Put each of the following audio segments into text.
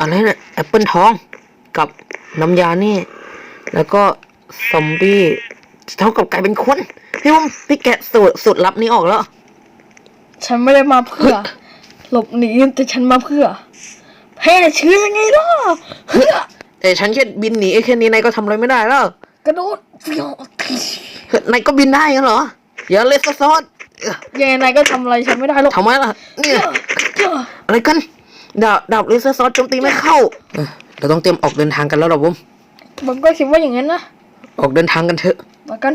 อะไรเนี่ยแอปเปิลทองกับน้ำยานี่ แล้วก็ซอมบี้เท่ากับกลายเป็นคนพี่ผมพี่แกะสูตรสูตรลับนี้ออกแล้ว ฉันไม่ได้มาเพื่อ หลบหนีแต่ฉันมาเพื่อแพร่เชื้อยังไงล่ะเฮ้ยแต่ฉันแค่บินหนีแค่นี้นายก็ทำอะไรไม่ได้แล้วกระโดดเฟี้ยวเฮ้ยนายก็บินได้งั้นเหรออย่าเลยซอสเอ้อยังไงนายก็ทำอะไรฉันไม่ได้หรอกทำไมล่ะเนี่ยเจ้าอะไรกัน ดาบดาบเลเซอร์ซอสโจมตีไม่เข้าเอ้อเราต้องเตรียมออกเดินทางกันแล้วเหรอผมผมก็คิดว่าอย่างนั้นนะออกเดินทางกันเถอะต่อกัน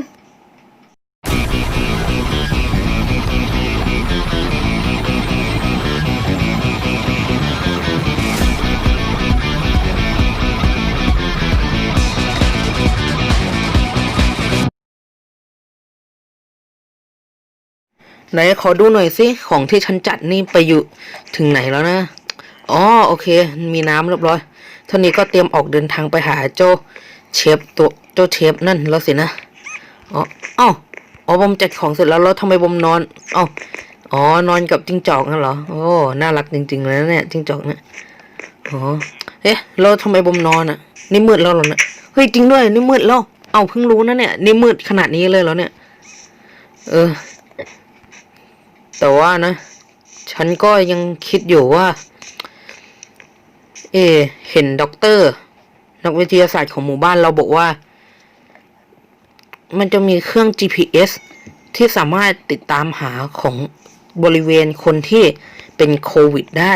ไหนขอดูหน่อยสิของที่ฉันจัดนี่ไปอยู่ถึงไหนแล้วนะ อ๋อโอเค มีน้ำเรียบร้อยเท่านี้ก็เตรียมออกเดินทางไปหาเจ้าเชฟตัวเจ้าเชฟนั่นแล้วสินะอ๋อเอ้าอ๋อบอมจัดของเสร็จแล้วแล้วทำไมบอมนอนเอ้าอ๋อนอนกับจิ้งจอกนั่นเหรอโอ้น่ารักจริงๆเลยนะเนี่ยจิ้งจอกเนี่ยอ๋อเอ๊ะแล้วทำไมบอมนอนอะ นี่มืดแล้วเหรอเนี่ยเฮ้ยจริงด้วยนี่มืดแล้วเอ้าเพิ่งรู้นะเนี่ยนี่มืดขนาดนี้เลยเหรอเนี่ย เออ แต่ว่านะ ฉันก็ยังคิดอยู่ว่า เอ เห็นด็อกเตอร์ นักวิทยาศาสตร์ของหมู่บ้านเราบอกว่า มันจะมีเครื่อง GPS ที่สามารถติดตามหาของบริเวณคนที่เป็นโควิดได้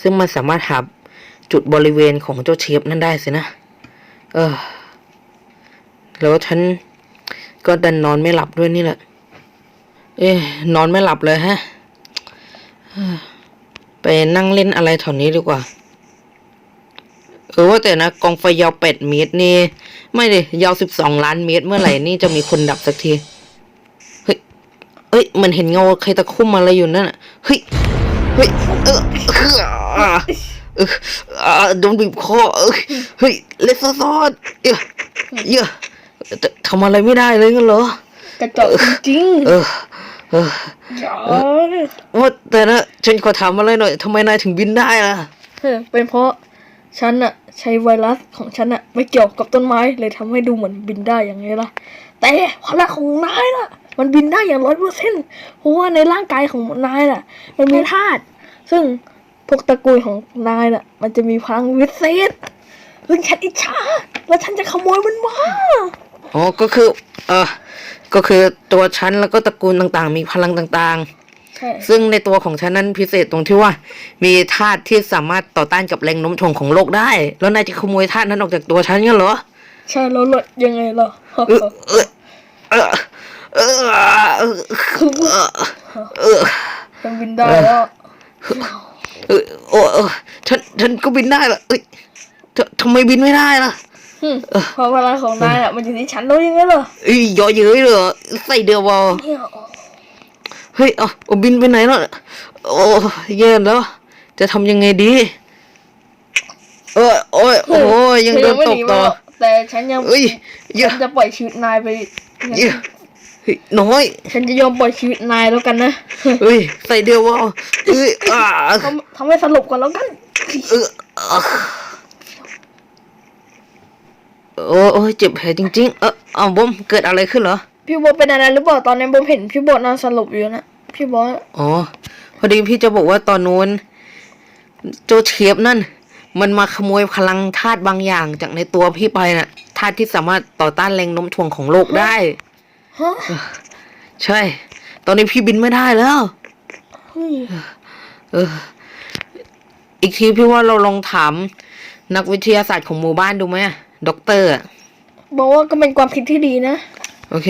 ซึ่งมันสามารถหาจุดบริเวณของเจ้าเชฟนั่นได้สินะ เออ แล้วฉันก็ดันนอนไม่หลับด้วยนี่แหละ เอ๊นอนไม่หลับเลยฮะ ไปนั่งเล่นอะไรแถวนี้ดีกว่า เออว่าแต่นะกองไฟยาวแปดเมตรนี่ ไม่ดิยาวสิบสองล้านเมตร เมื่อไหร่นี่จะมีคนดับสักที เฮ้ยเอ้ยมันเห็นเงาใครตะคุ่มอะไรอยู่นั่นอะเฮ้ยเฮ้ยเออเอออ่าเอออ่าโดนบีบคอเออเฮ้ยเลสซอสเออเยอะแต่ทำอะไรไม่ได้เลยงั้นเหรอกระจอกจริงเออเออๆอย่าว่าแต่นะฉันขอถามอะไรหน่อยทำไมนายถึงบินได้ล่ะเออเป็นเพราะ ฉันอะใช้ไวรัสของฉันอะไม่เกี่ยวกับต้นไม้เลยทำให้ดูเหมือนบินได้อย่างนี้ล่ะแต่พลังของนายน่ะ มันบินได้อย่างร้อยเปอร์เซ็นต์เพราะว่าในร่างกายของนายน่ะ มันมีธาตุซึ่งพวกตระกูลของนายน่ะ มันจะมีพลังวิเศษซึ่งฉันอิจฉาแล้วฉันจะขโมยมันมาอ๋อก็คือเออก็คือตัวฉันแล้วก็ตระกูลต่างๆ มีพลังต่างๆ ซึ่งในตัวของฉันนั้นพิเศษตรงที่ว่า มีธาตุที่สามารถต่อต้านกับแรงโน้มถ่วงของโลกได้ แล้วนายจะขโมยธาตุนั้นออกจากตัวฉันงั้นเหรอ ใช่แล้วลดยังไงล่ะเออเออเออเออเออเออมันบินได้แล้วเออโอ้เออฉันฉันก็บินได้ละเอ้ยททำไมบินไม่ได้ล่ะหึเพราะพลังของนายอะมันอยู่ที่ฉันรู้ยังไงล่ะเอ้ยย่อเย้ยเลยเหรอใส่เดียวบอเนี่ย เฮ้ยเอาเอาบินไปไหนแล้วโอ้แย่แล้ว จะทำยังไงดี เออโอ้ยโอ้ยยังโดนตกต่อ แต่ฉันยังเอ้ยเยฉัอะนจะปล่อยชีวิตนายไปเยอะเฮ้ยน้อย ฉันจะยอมปล่อยชีวิตนายแล้วกันนะเฮ้ยใส่เดียวบอเอ้ยอ่าทำทำให้สลบก่อนแล้วกัน เอออะโอ้โอ้ยเจ็บแผลจริงๆ เออเอาบอมเกิดอะไรขึ้นเหรอ พี่โบทเป็นอะไรหรือเปล่าตอนนี้ผมเห็นพี่โบทนอนสลบอยู่นะพี่โบทอ๋อ พอดีพี่จะบอกว่าตอนนู้นโจเชฟนั่น มันมาขโมยพลังธาตุบางอย่างจากในตัวพี่ไปน่ะธาตุที่สามารถต่อต้านแรงโน้มถ่วงของโลกได้ฮะใช่ ตอนนี้พี่บินไม่ได้แล้วเฮ้ยเออ อีกทีพี่ว่าเราลองถาม นักวิทยาศาสตร์ของหมู่บ้านดูไหมอะด็อกเตอร์อะบอกว่าก็เป็นความคิดที่ดีนะ โอเค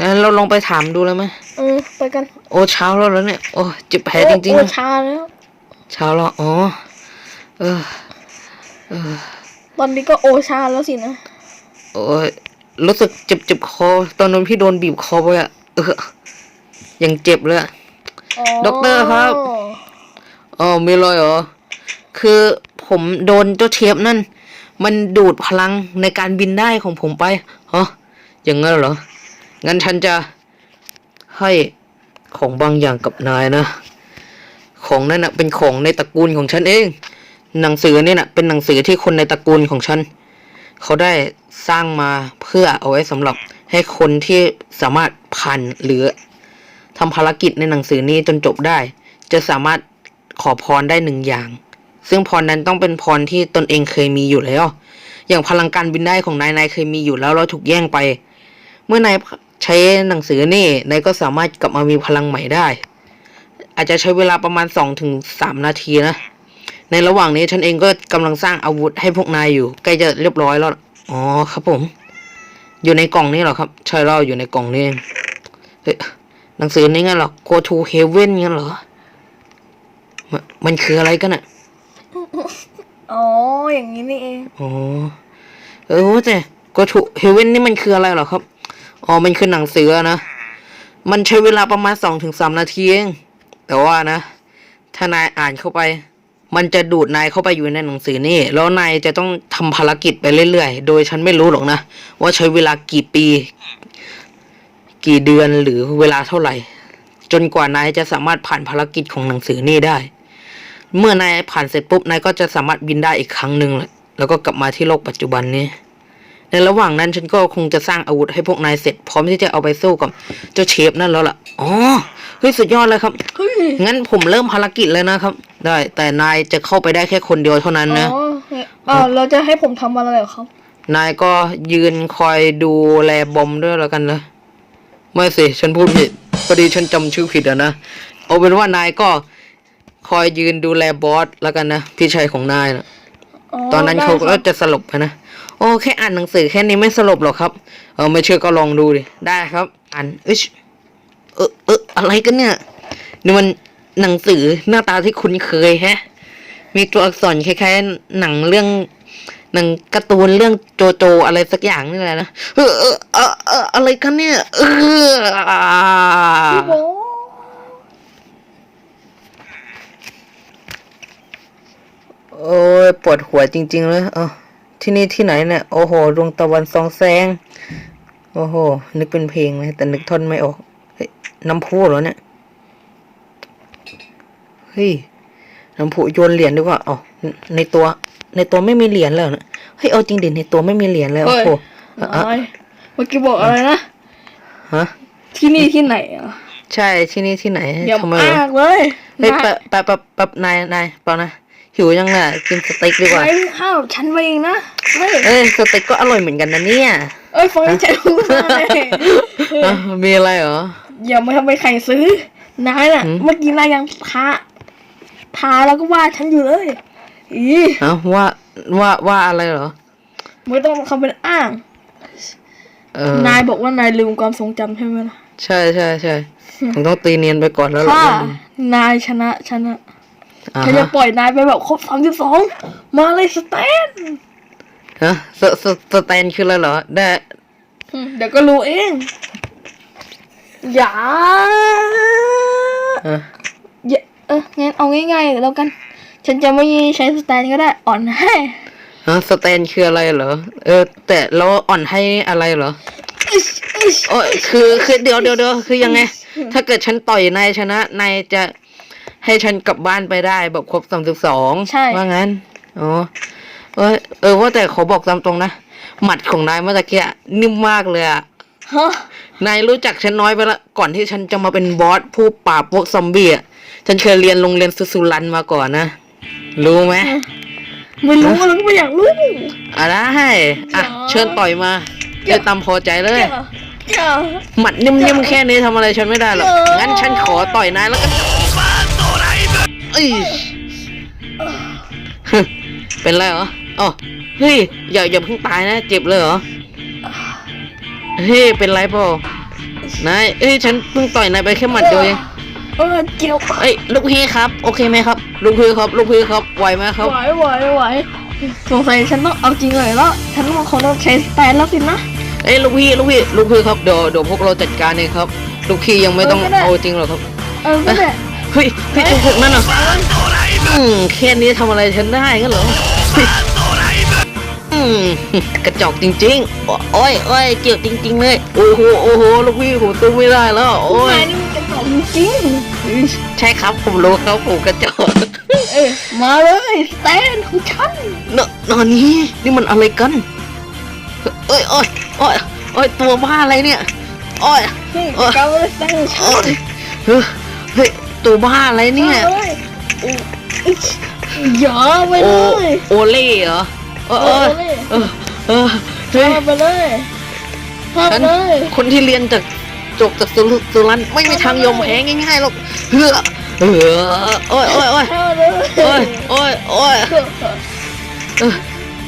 งั้นเราลองไปถามดูเลยไหมเออไปกัน โอ้เช้าแล้วแล้วเนี่ย โอ้เจ็บแผลจริงโอ้ชาแล้วๆเช้าแล้ว อ๋อเออ ตอนนี้ก็โอชาแล้วสินะ โอ้ยรู้สึกเจ็บเจ็บคอ ตอนนั้นพี่โดนบีบคอไปอะเออ ยังเจ็บเลยอะ ด็อกเตอร์ครับ อ๋อมีรอยเหรอ คือผมโดนเจ้าเชฟนั่น มันดูดพลังในการบินได้ของผมไปฮะ อย่างงั้นเหรอ งั้นฉันจะให้ของบางอย่างกับนายนะ ของนั่นนะเป็นของในตระกูลของฉันเอง หนังสือนี่นะเป็นหนังสือที่คนในตระกูลของฉัน เขาได้สร้างมาเพื่อเอาไว้สำหรับให้คนที่สามารถผ่านหรือทำภารกิจในหนังสือนี้จนจบได้ จะสามารถขอพรได้หนึ่งอย่าง ซึ่งพรนั้นต้องเป็นพรที่ตนเองเคยมีอยู่แล้ว อย่างพลังการบินได้ของนายนายเคยมีอยู่แล้วแล้วถูกแย่งไป มื่อนายใช้หนังสือนี่นายก็สามารถกลับมามีพลังใหม่ได้ อาจจะใช้เวลาประมาณสองถึงสามนาทีนะ ในระหว่างนี้ฉันเองก็กำลังสร้างอาวุธให้พวกนายอยู่ ใกล้จะเรียบร้อยแล้ว อ๋อครับผม อยู่ในกล่องนี้เหรอครับ ใช่เราอยู่ในกล่องนี้เองเอ๊ะหนังสือนี้งั้นเหรอ Go to Heaven งั้นเหรอมนมันคืออะไรกันอะอ๋อ อย่างนี้นี่เอง อ๋อ เออว่าแต่ Go to Heaven นี่มันคืออะไรเหรอครับ อ๋อ มันคือหนังสือนะ มันใช้เวลาประมาณสองถึงสามนาทีเองแต่ว่านะ ถ้านายอ่านเข้าไป มันจะดูดนายเข้าไปอยู่ในหนังสือนี่ แล้วนายจะต้องทำภารกิจไปเรื่อยๆ โดยฉันไม่รู้หรอกนะ ว่าใช้เวลากี่ปี กี่เดือนหรือเวลาเท่าไหร่ จนกว่านายจะสามารถผ่านภารกิจของหนังสือนี่ได้ เมื่อนายผ่านเสร็จปุ๊บนายก็จะสามารถบินได้อีกครั้งหนึ่งแหละแล้วก็กลับมาที่โลกปัจจุบันนี้ ในระหว่างนั้นฉันก็คงจะสร้างอาวุธให้พวกนายเสร็จพร้อมที่จะเอาไปสู้กับเจ้าเชฟนั่นแล้วล่ะอ๋อเฮ้ยสุดยอดเลยครับเฮ้ยงั้นผมเริ่มภารกิจเลยนะครับ ได้ แต่นายจะเข้าไปได้แค่คนเดียวเท่านั้นอ๋นะออ่าเราจะให้ผมทำอะไรเหรอครับ นายก็ยืนคอยดูแลบอมด้วยแล้วกันนะไม่สิฉันพูดผิดพอดีฉันจำชื่อผิดอะนะเอาเป็นว่านายก็คอยยืนดูแลบอสแล้วกันนะพี่ชายของนายนะตอนนั้นเขาได้คก็รับจะสลบไปนะโอ้แค่อ่านหนังสือแค่นี้ไม่สลบหรอกครับ เออไม่เชื่อก็ลองดูดิได้ครับ อ่านเอยเออเอออะไรกันเนี่ยนี่มันหนังสือหน้าตาที่คุ้นเคยแฮะ มีตัวอักษรคล้ายๆหนังเรื่องหนังการ์ตูนเรื่องโจโจอะไรสักอย่างนี่แหละนะเออเออเออเอออะไรกันเนี่ยเออพี่โบโอ้ยปวดหัวจริง ๆ เลยเออ ที่นี่ที่ไหนเนี่ยโอ้โหดวงตะวันส่องแสง โอ้โห นึกเป็นเพลงเลยแต่นึกท่อนไม่ออกเฮ้ยน้ำพุเหรอเนี่ยเฮ้ยน้ำพุโยนเหรียญดีกว่าอ๋อในในตัว ในตัวไม่มีเหรียญแล้วนะเฮ้ยเอาจริงดิในตัวไม่มีเหรียญเลยโอ้เฮ้ยโหอะอะนายเมื่อกี้บอกอะไรนะฮะที่นี่ที่ไหนอะใช่ที่นี่ที่ไหนอย่าทำไมอ้าวะกเลยเฮ้ยนายแป๊บแป๊บแป๊บแป๊บนายนายเปล่านะ หิวยังน่ะกินสเต็กดีกว่านายห้าวฉันไปเองนะเฮ้ยเอ้ยสเต็กก็อร่อยเหมือนกันนะเนี่ยเอ้ยฟังฉันพูดมาเลยอะมีอะไรเหรออย่ามาทำไปใครซื้อนายน่ะหืมเมื่อกี้นายยังท้าท้าแล้วก็ว่าฉันอยู่เลยอีเอ้าว่าว่าว่าอะไรเหรอไม่ต้องคำเป็นอ้างเออนายบอกว่านายลืมความทรงจำใช่ไหมล่ะใช่ใช่ใช่ผมต้องตีเนียนไปก่อนแล้วเหรอถ้านายชนะฉันอะอ่า ฉันจะฮะปล่อยนายไปแบบครบสามสิบสองมาเลยสแตนฮะสสสแตนคืออะไรเหรอ ได้อืมเดี๋ยวก็รู้เอง อย่าอะอย่าเอองั้นเอาง่ายๆแล้วกัน ฉันจะไม่ใช้สแตนก็ได้อ่อนให้ฮะสแตนคืออะไรเหรอ เออ แต่เราอ่อนให้อะไรเหรออิชอิชโอ้ยคือคือเดี๋ยวเดี๋ยวเดี๋ยวคือยังไง ถ้าเกิดฉันต่อยนายชนะนายจะ ให้ฉันกลับบ้านไปได้แบบครบสามสิบสองใช่ ว่างั้นอ๋อเออเออว่าแต่ขอบอกตามตรงนะหมัดของนายเมื่อตะกี้อะนิ่มมากเลยอะฮะนายรู้จักฉันน้อยไปละก่อนที่ฉันจะมาเป็นบอสผู้ปราบพวกซอมบี้อะฉันเคยเรียนโรงเรียนสุสุรันมาก่อนนะรู้ไหมไม่รู้แล้วก็ไม่อยากรู้ อะได้อะอย่าเชิญต่อยมาเดี๋ยวตามพอใจเลยอย่าอย่าหมัดนิ่มๆแค่นี้ทำอะไรฉันไม่ได้หรอกเอองั้นฉันขอต่อยนายแล้วกัน เอ้ยฮึเป็นไรเหรออ๋อเฮ้ยอย่าอย่าเพิ่งตายนะ เจ็บเลยเหรอเฮ้ยเป็นไรเปล่านายเอ้ยฉันเพิ่งต่อยนายไปแค่หมัดเดียวเองเออเกี่ยวเอ้ยลูกพี่ครับ โอเคไหมครับ ลูกพี่ครับ ลูกพี่ครับไหวไหมครับไหวไหวไหวสงสัยฉันต้องเอาจริงเลยแล้วฉันต้องขอต้องใช้สแตนแล้วสินะเอ้ยลูกพี่ลูกพี่ลูกพี่ครับเดี๋ยวเดี๋ยวพวกเราจัดการเองครับ ลูกพี่ยังไม่ต้องเออก็ได้เอาจริงหรอกครับ เออก็ได้ เฮ้ยพี่จุกนั่นน่ะอืมแค่นี้ทำอะไรฉันได้งั้นเหรออืมกระจอกจริงๆ โอ้ยโอ้ยเจ็บจริง ๆ เลย โอ้โหโอ้โหลูกพี่ผมสู้ไม่ได้แล้ว โอ้ยนายนี่มันกระจอกจริงใช่ครับผมรู้ครับผมกระจอกมาเลยสแตนของฉันเนอนอนนี้นี่มันอะไรกันเอ้ยโอ้ยโอ้ยโอ้ยตัวบ้าอะไรเนี่ยโอ้ยนี่โอ้ยกาเลยสแตนของฉัโอ้นยเฮ้ยเฮ้ย ตัวบ้าอะไรเนี่ยมาเลยโอ้ยอย่าไปโอเลยโอเล่เหรอเออเอเอออเออเออเฮ้ยมาไปเลยมาฉันเลยคนที่เรียนจากจบจากสุรสุรันไม่มีทางยอมแพ้ง่ายๆหรอกเฮ้อเออโอ้ยโอ้ยโอ้ยมาเลยโอ้ยโอ้ยโอ้ยเออ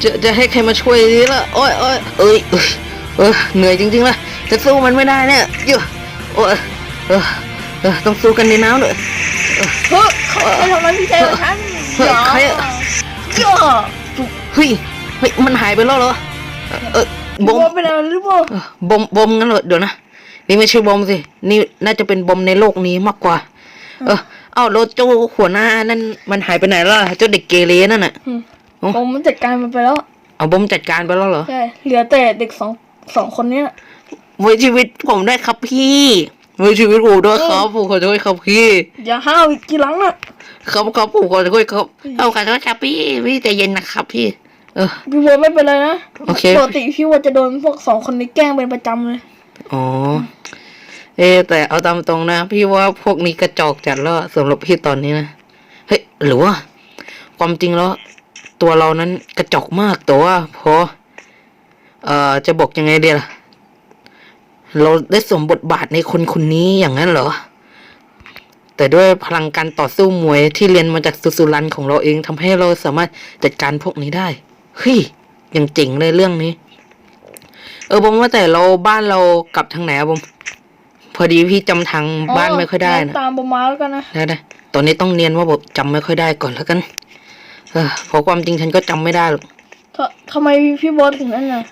จะจะให้ใครมาช่วยดีละโอ้ยโอ้ยเอ้ยเอ้ยเออเหนื่อยจริงๆละจะสู้มันไม่ได้เนี่ยเยอะโอ้ยเออ เออต้องสู้กันในน้ำเลยเฮ้ยเขาไปทำร้ายพี่ชายของฉันเฮ้ยใครอะอย่าเฮ้ยเฮ้ยมันหายไปแล้วเหรอเออเออบบออมมเป็นอะไรหรือเปล่าเออบอมบอมงั้นเหรอเดี๋ยวนะนี่ไม่ใช่บอมสินี่น่าจะเป็นบอมในโลกนี้มากกว่า เออเอ้าแล้วเจ้าหัวหน้านั่นมันหายไปไหนล่ะเจ้าเด็กเกเรนั่นน่ะอืมโอ้บอมมันจัดการมันไปแล้วเอาบอมจัดการไปแล้วเหรอใช่เหลือแต่เด็กสองสองคนเนี้ยไว้ชีวิตผมได้วยครับพี่ ไว้ชีวิตผมด้วยครับผมขอโทษครับพี่ อย่าห้าวอีกกี่หลังอะครับครับผมขอโทษครับเอาขอโทษครับพี่พี่ใจเย็นนะครับพี่ เออพี่วัวไม่เป็นไรนะโอเคปกติพี่วัวจะโดนพวกสองคนนี้แกล้งเป็นประจำเลยอ๋อเอะแต่เอาตามตรงนะ พี่ว่าพวกนี้กระจอกจัดแล้วสำหรับพี่ตอนนี้นะเฮ้ยหรือว่าความจริงแล้ว ตัวเรานั้นกระจอกมากแต่ว่าพอเอ่อจะบอกยังไงเดียล่ะ เราได้สวมบทบาทในคนคนนี้อย่างนั้นเหรอ แต่ด้วยพลังการต่อสู้มวยที่เรียนมาจากสุสุรันของเราเองทำให้เราสามารถจัดการพวกนี้ได้เฮ้ยยังเจ๋งเลยเรื่องนี้ เออผมว่าแต่เราบ้านเรากลับทางไหนอะผมพอดีพี่จำทางบ้านไม่ค่อยได้งั้นะตามบอมมาแล้วกันนะได้ได้ตอนนี้ต้องเนียนว่าผมจำไม่ค่อยได้ก่อนแล้วกัน เออเพราะความจริงฉันก็จำไม่ได้หรอกททำไมพี่บอสถึงนั่นน่ะ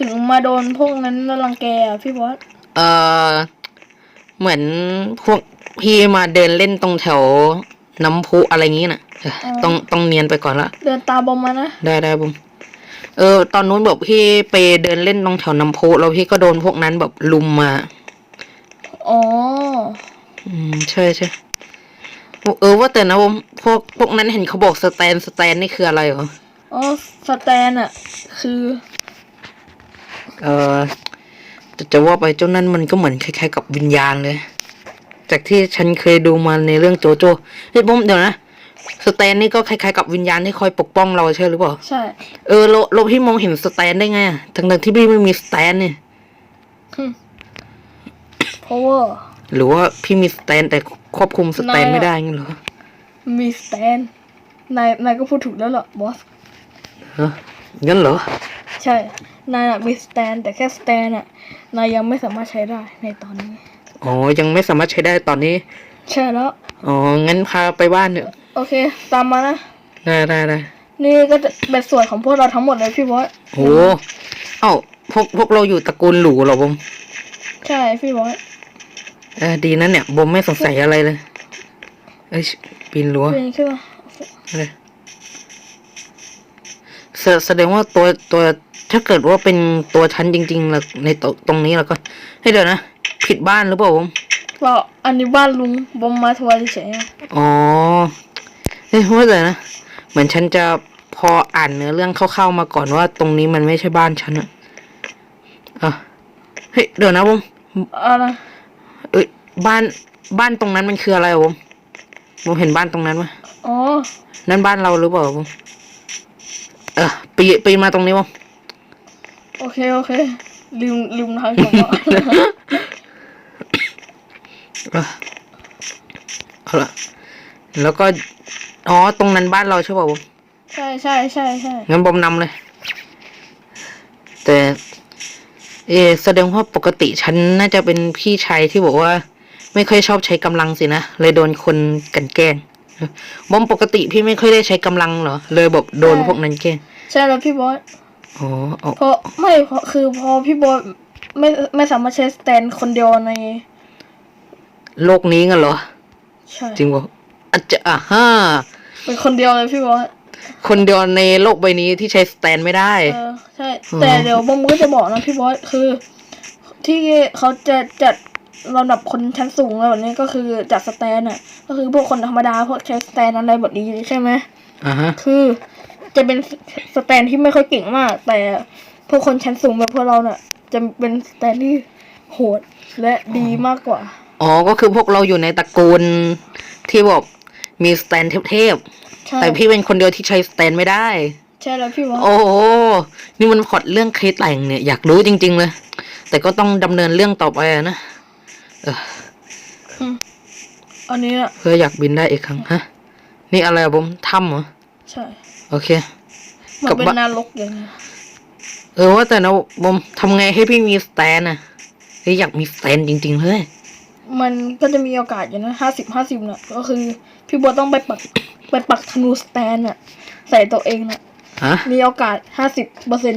ถึงมาโดนพวกนั้นรังแกอะพี่บอสเออเหมือนพวกพี่มาเดินเล่นตรงแถวน้ำพุอะไรงี้น่ะเออต้องต้องเนียนไปก่อนละ เดินตามบอมมานะได้ได้บุมเออ ตอนนู้นบอกพี่ไปเดินเล่นตรงแถวน้ำพุแล้วพี่ก็โดนพวกนั้นแบบลุมมา อ๋ออืมใช่ใช่เออว่าแต่นะผมพวกพวกนั้นเห็นเขาบอกสแตนสแตนนี่คืออะไรเหรออ๋อสแตนอะ คือ เออจะจะว่าไปเจ้านั่นมันก็เหมือนคล้ายๆกับวิญญาณเลย จากที่ฉันเคยดูมาในเรื่องโจโจ้เฮ้ยผมเดี๋ยวนะสแตนนี่ก็คล้ายๆกับวิญญาณที่คอยปกป้องเราใช่หรือเปล่าใช่ เออเราเราพี่มองเห็นสแตนได้ไงอะทั้งๆที่พี่ไม่มีสแตนเนี่ยเพราะว่าหรือว่าพี่มีสแตนแต่ควบคุมสแตนนายอะไม่ได้งั้นเหรอ มีสแตนนายนายก็พูดถูกแล้วเหรอบอสฮะงั้นเหรอ ใช่ นายน่ะมีสแตนแต่แค่สแตนอะนายยังไม่สามารถใช้ได้ในตอนนี้ อ๋อ ยังไม่สามารถใช้ได้ตอนนี้ ใช่แล้ว อ๋อ งั้นพาไปบ้านเถอะโอเค ตามมานะ ได้ได้ได้นี่ก็จะเป็นส่วนของพวกเราทั้งหมดเลยพี่บอสโหเอ้าพวกพวกเราอยู่ตระกูลหรูเหรอผมใช่พี่บอสเออดีนะเนี่ยบมไม่สงสัยอะไรเลย เอ้ยปีนรั้วเป็นใช่ปะเลยแสแสดงว่าตัวตัว ถ้าเกิดว่าเป็นตัวฉันจริงๆแล้วในตรงตรงนี้แล้วก็ให้ยเดี๋ยวนะ ผิดบ้านหรือเปล่าผมว่าอันนี้บ้านลุงบอมมาทัวร์เฉยๆอะอ๋อเฮ้ยว่าแต่นะ เหมือนฉันจะพออ่านเนื้อเรื่องคร่าวๆมาก่อนว่า ตรงนี้มันไม่ใช่บ้านฉันอะอะเฮ้ยเดี๋ยวนะผมอะไรเอ้ยบ้านบ้านตรงนั้นมันคืออะไรอะผมผมเห็นบ้านตรงนั้นไหมอ๋อ นั่นบ้านเราหรือเปล่าผมเออปีนปีนมาตรงนี้ผม โอเค โอเค ลืม ลืมทางกลับมาเออเอาละแล้วก็ อ๋อ ตรงนั้นบ้านเราใช่ป่าวผมใช่ใช่ใช่ใช่งั้นบอมนำเลย แต่ เอะแสดงว่าปกติฉันน่าจะเป็นพี่ชายที่บอกว่า ไม่ค่อยชอบใช้กำลังสินะ เลยโดนคนกลันแกล้งบอมปกติพี่ไม่ค่อยได้ใช้กำลังเหรอ เลยแบบโดนพวกนั้นแกล้งใช่แล้วพี่บอส อ๋อเอาเพราะไม่เพราะคือพอพี่บอสไม่ไม่สามารถใช้สแตนคนเดียวในโลกนี้งั้นเหรอ ใช่จริงป่ะอาจจะอะฮ่าเป็นคนเดียวเลยพี่บอสคนเดียวในโลกใบนี้ที่ใช้สแตนไม่ได้ เออใช่ แต่เดี๋ยวบอมก็จะบอกนะพี่บอสคือ ที่เขาจะจัดลำดับคนชั้นสูงอะไรแบบนี้ก็คือจัดสแตนอะ ก็คือพวกคนธรรมดาพวกใช้สแตนอะไรแบบนี้ใช่ไหมอ่าฮะคือ จะเป็นสแตนที่ไม่ค่อยเก่งมาก แต่พวกคนชั้นสูงแบบพวกเราเนี่ยจะเป็นสแตนที่โหดและดีมากกว่า อ๋อ ก็คือพวกเราอยู่ในตระกูลที่บอกมีสแตนเทพใช่ๆแต่พี่เป็นคนเดียวที่ใช้สแตนไม่ได้ ใช่แล้วพี่วะโอ้โหนี่มันพล็อดเรื่องเคสแต่งเนี่ยอยากรู้จริง ๆ เลย แต่ก็ต้องดำเนินเรื่องต่อไปอะนะอันนี้อะเพื่ออยากบินได้อีกครั้งฮะ นี่อะไรอะผมถ้ำเหรอ ใช่ โอเคมันกลับเป็นบ้านนรกอย่างเงี้ยเออว่าแต่นะผมทำไงให้พี่มีสแตนอะเฮ้ยอยากมีสแตนจริง ๆเลยมันก็จะมีโอกาสอยู่นะห้าสิบห้าสิบน่ะ ก็คือ พี่บัวต้องไปปักไปปักธนูสแตนน่ะ ใส่ตัวเองน่ะฮะมีโอกาสห้าสิบเปอร์เซ็น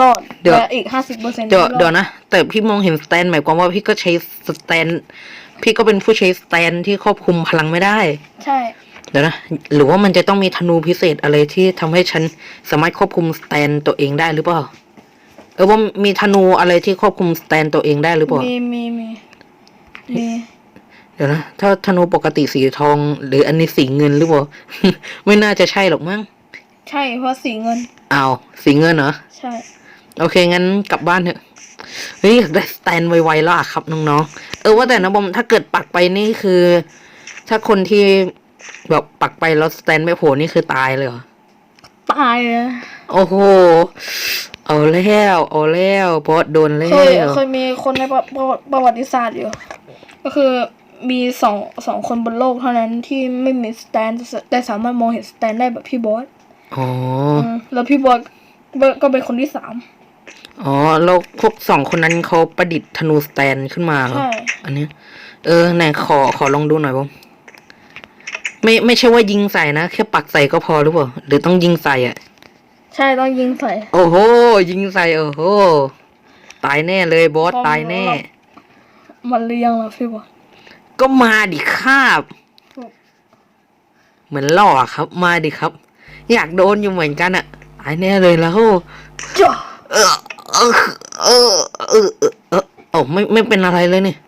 รอดเดี๋ยวและอีกห้าสิบเปอร์เซ็นต์เดี๋ยวเดี๋ยวนะ แต่พี่มองเห็นสแตนหมายความว่าพี่ก็ใช้สแตน พี่ก็เป็นผู้ใช้สแตนที่ควบคุมพลังไม่ได้ ใช่ เดี๋ยวนะ หรือว่ามันจะต้องมีธนูพิเศษอะไรที่ทำให้ฉันสามารถควบคุมสแตนตัวเองได้หรือเปล่า เออว่ามีธนูอะไรที่ควบคุมสแตนตัวเองได้หรือเปล่า มีมีมีมี เดี๋ยวนะ ถ้าธนูปกติสีทอง หรืออันนี้สีเงินหรือเปล่า ไม่น่าจะใช่หรอกมั้ง ใช่เพราะสีเงิน อ้าว สีเงินเหรอ ใช่ โอเค งั้นกลับบ้านเถอะเฮ้ยอยากได้สแตนไวๆแล้วอะครับน้องๆ เออว่าแต่นะบอมถ้าเกิดปักไปนี่คือ ถ้าคนที่ แบบปักไปแล้วสแตนไม่โผล่นี่คือตายเลยเหรอ ตายเลยโอ้โห เอาแล้ว เอาแล้วบอสโดนแล้เคย ว เคยมีคนในประประประวัติศาสตร์อยู่ ก็คือมีสองสองคนบนโลกเท่านั้นที่ไม่มีสแตนแต่สามารถมองเห็นสแตนได้แบบพี่บอสอ๋อ อืมแล้วพี่บอสก็เป็นคนที่สาม อ๋อ แล้วพวกสองคนนั้นเขาประดิษฐ์ธนูสแตนขึ้นมาเหรอ ใช่ อันเนี้ยเออ ไหนขอขอลองดูหน่อยบอม ไม่ไม่ใช่ว่ายิงใส่นะ แค่ปักใส่ก็พอหรือเปล่าหรือต้องยิงใส่อะ ใช่ต้องยิงใส่โอ้โห ยิงใส่โอ้โห ตายแน่เลยบอสพร้อมตายแน่แล้วมันเรียงแล้วพี่บอสก็มาดิครับเหมือนหล่อครับ มาดิครับ อยากโดนอยู่เหมือนกันอะตายแน่เลยแล้วจ้าเออเออเออเออเออเออโอ้ไม่ไม่เป็นอะไรเลยเนี่ย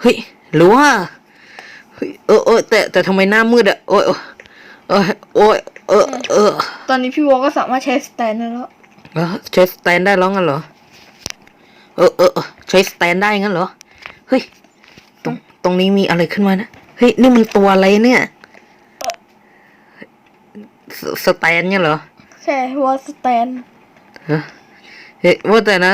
เฮ้ยหรือว่า เฮ้ยเออเออแต่แต่ทำไมหน้ามืดอะโอ้ยโอ้ยโอ้ยโอ้ยเออเออตอนนี้พี่บอสก็สามารถใช้สแตนได้แล้วเออใช้สแตนได้แล้วงั้นเหรอเออเออเออใช้สแตนได้งั้นเหรอเฮ้ยตรงตรงนี้มีอะไรขึ้นมานะเฮ้ยนี่มันตัวอะไรเนี่ยสสแตนเนี่ยเหรอใช่เพราะว่าสแตนฮะเฮ้ยว่าแต่นะ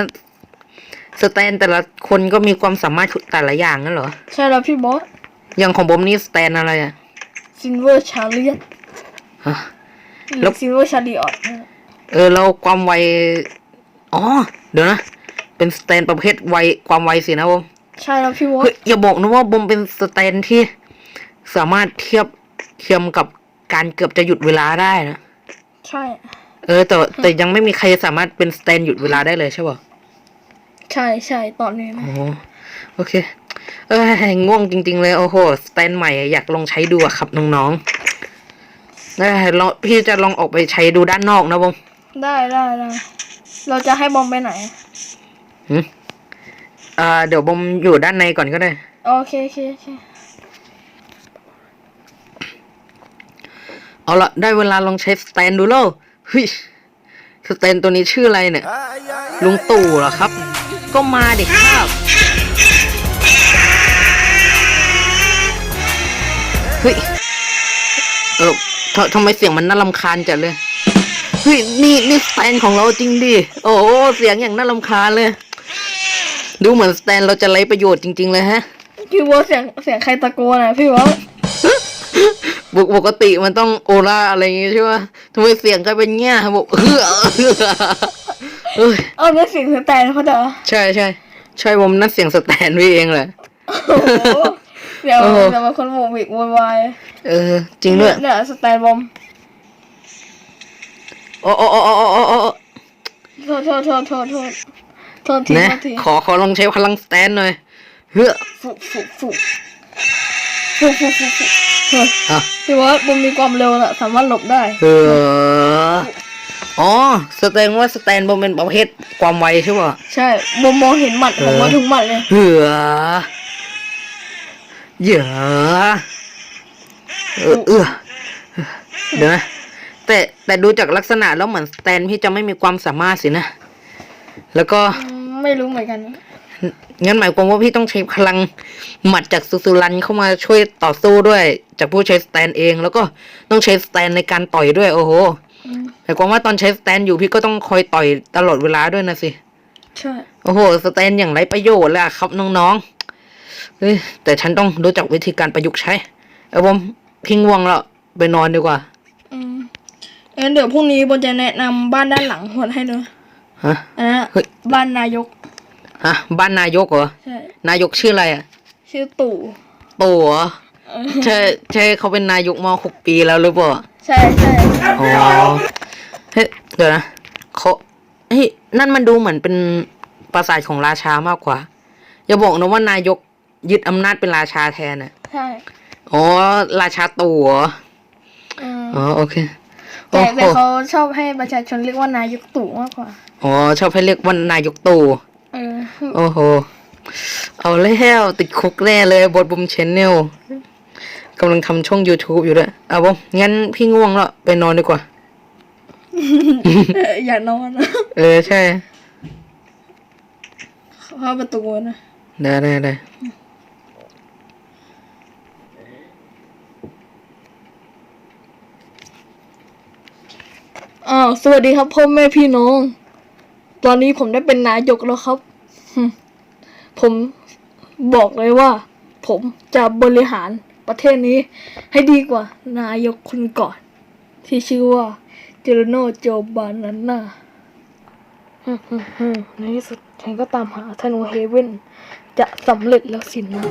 สแตนแต่ละคนก็มีความสามารถแต่ละอย่างนั่นเหรอ ใช่แล้วพี่บอส อย่างของผมนี่สแตนอะไรอะซินเวอร์ชาเลียตฮะหแล้รือวซินเวอร์ชาลีออดเออเราความไวอ๋อ เดี๋ยวนะ เป็นสแตนประเภทไวความไวสินะผมใช่แล้วพี่บอสเฮ้ยอย่าบอกนะว่าบอมเป็นสแตนที่สามารถเทียบเทียมกับการเกือบจะหยุดเวลาได้นะ ใช่ เออแต่แต่ยังไม่มีใครสามารถเป็นสแตนหยุดเวลาได้เลยใช่ป่ะใช่ใช่ตอนนี้นะ โอ้โอเค เออง่วงจริง ๆ เลยโอ้โหสแตนใหม่อยากลองใช้ดูอะครับน้องๆได้ลองพี่จะลองออกไปใช้ดูด้านนอกนะบอมได้ได้ได้เราจะให้บอมไปไหนอ่าเดี๋ยวบอมอยู่ด้านในก่อนก็ได้ โอเคโอเคโอเคเอาละได้เวลาลองใช้สแตนดูแล้วเฮ้ยสแตนตัวนี้ชื่ออะไรเนี่ยลุงตู่เหรอครับ ก็มาดิครับ เออททำไมเสียงมันน่ารำคาญจัดเลยเฮ้ยนี่นี่สแตนของเราจริงดิ โอ้โหเสียงอย่างน่ารำคาญเลย ดูเหมือนสแตนเราจะไร้ประโยชน์จริง ๆ เลยฮะ พี่บอสเสียงเสียงใครตะโกนอะพี่บอสปกปกติมันต้องโอล่าอะไรอย่างงี้ใช่ไหมทำไมเสียงกลายเป็นเงี้ยบอกเฮ้อเฮ้อเอ้ยเอาเนี่ยเสียงสแตนเขาจะใช่ใช่ใช่ผมนั่นเสียงสแตนพี่เองแหละโอ้โห เดี๋ยวโอ้โห เดี๋ยวมาคนโหมวิกโวยวายเออ จริงด้วย เนี่ยสแตนบอมโอ้โอ้โอ้โอ้โอ้โอ้โอ้โทษโทษโทษโทษโทษโทษทีนะ โทษทีขอขอลองใช้พลังสแตนหน่อย เฮ้อฟุฟุฟุฟุฟุฟุฟุเฮ้ยอะพี่บอสบอมมีความเร็วน่ะสามารถหลบได้เอออ๋อ แสดงว่าสแตนบอมเป็นประเภทความไวใช่ป่ะ ใช่บอมมองเห็นหมัดผมว่าทุกหมัดเลย เหือ เยอะเออเออเดี๋ยวนะแต่แต่ดูจากลักษณะแล้วเหมือนสแตนพี่จะไม่มีความสามารถสินะ แล้วก็อืมไม่รู้เหมือนกันงั้นหมายความว่าพี่ต้องใช้พลังหมัดจากซูซูรันเข้ามาช่วยต่อสู้ด้วย จากผู้ใช้สแตนเอง แล้วก็ต้องใช้สแตนในการต่อยด้วยโอ้โหอืมหมายความว่าตอนใช้สแตนอยู่พี่ก็ต้องคอยต่อยตลอดเวลาด้วยนะสิใช่โอ้โห สแตนอย่างไรประโยชน์เลยอะครับน้องๆ เฮ้ยแต่ฉันต้องรู้จักวิธีการประยุกต์ใช้ เอาผมพิงวงแล้วไปนอนดีกว่า อืมงั้นเดี๋ยวพรุ่งนี้บนจะแนะนำบ้านด้านหลังหดให้เนอะฮะ อันนั้นอะเฮ้ย บ้านนายก ฮะ บ้านนายกเหรอ ใช่ นายกชื่ออะไรอะชื่อตู่ตู่เหรอเออใช่ใช่เขาเป็นนายกมาหกปีแล้วหรือเปล่า ใช่ใช่อ๋อ เฮ้ย เดี๋ยวนะเขาเฮ้ย นั่นมันดูเหมือนเป็นปราสาทของราชามากกว่า อย่าบอกนะว่านายก ยึดอำนาจเป็นราชาแทนน่ะ ใช่อ๋อ ราชาตู่เหรออืมอ๋อ โอเคแต่โอ้โหแต่เขาชอบให้ประชาชนเรียกว่านายกตู่มากกว่า อ๋อ ชอบให้เรียกว่านายกตู่ เออ โอ้โห เอาแล้วติดคุกแน่เลยบทบุมชแนลกำลังทำช่อง YouTube อยู่ด้วยเอาบมงั้นพี่ง่วงแล้วไปนอนดีกว่า เอออย่านอนนะเออ ใช่ เข้าประตูนะ ได้ได้ได้าวสวัสดีครับพ่อแม่พี่น้อง ตอนนี้ผมได้เป็นนายกแล้วครับ ผมบอกเลยว่า ผมจะบริหารประเทศนี้ ให้ดีกว่านายกคนก่อน ที่ชื่อว่าเจโรโนโจบานาน่าในที่สุดฉันก็ตามหาธนูเฮเว่นจะสำเร็จแล้วสินะ